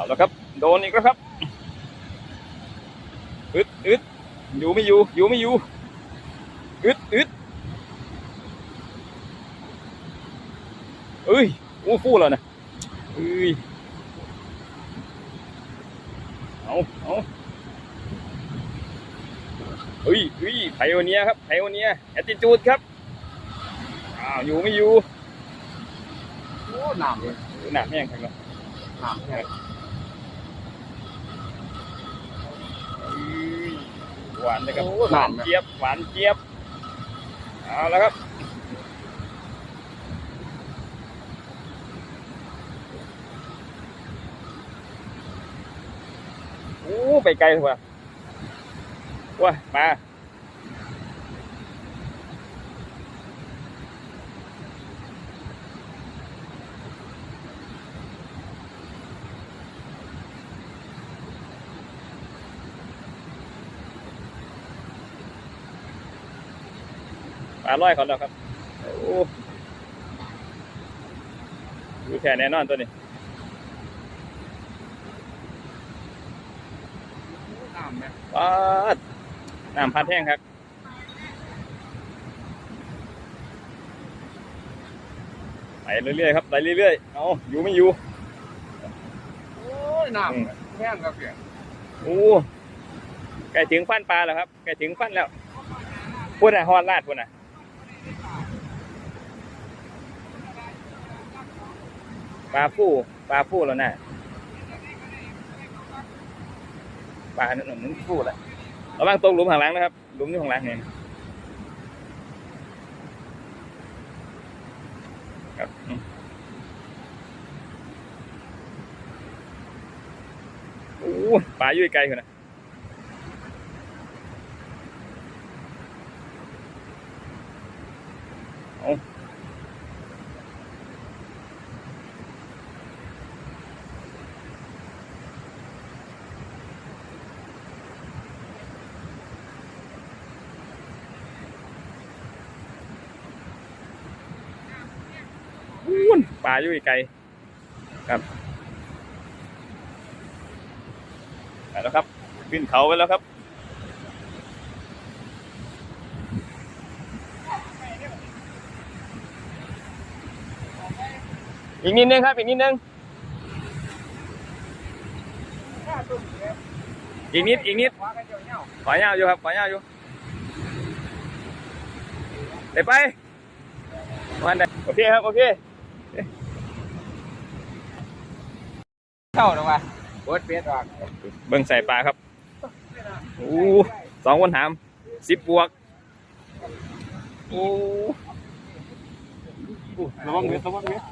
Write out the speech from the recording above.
เอาแล้วครับ โดนอีกแล้วครับอึดอึดอยู่ไม่อยู่อยู่ไม่อยู่อึดอึดเอ้ยอู้ฟู่แล้วนะเอ้ยเอาเอาเฮ้ยเฮ้ยไพโอเนียครับไพโอเนียแอตติจูดครับอ้าวอยู่ไม่อยู่โอ้น้ำเลยหนักแม่งครับน้ำแค่ หวานเลยครับโอ้หวานน้ำเจี๊ยบหวานเจี๊ยบเอาแล้วครับโอ้ไปไกลเลยว่ะว้ามา ปลาร้อยเขาแล้วครับโอ้ดูแค่แน่นอนตัวนี้น้ำเนี่ยปาดน้ำพัดแห้งครับไปเรื่อยๆครับไปเรื่อยๆเอาอยู่ไม่อยู่โอ้ยน้ำแห้งครับเพียงโอ้ใกล้ถึงฟันปลาแล้วครับใกล้ถึงฟันแล้วพูดนะฮอดลาดพูดนะ ปลาฟู่ปลาฟู่แล้วนะปลาหนึ่งหนึ่งฟู่แล้วระวังตรงหลุมข้างหลังนะครับหลุมนี้ข้างหลังเองครับอืมโอ้ปลาอยู่ไกลคนนะ อู้นปลาอยู่ไกลครับไปแล้วครับ ขึ้นเขาไปแล้วครับอีกนิดนึงครับ อีกนิดนึงอีกนิด อีกนิดว่ากันเจ้าเน่าขอยาวอยู่ครับขอยาวอยู่ไปไปวันไหนโอเคครับ โอเค เข้าหรอวะเบิดเปียดออกเบิ่งใส่ปลาครับอู้สองคนถามสิบบวกอู้ระวังเม็ดระวังเม็ด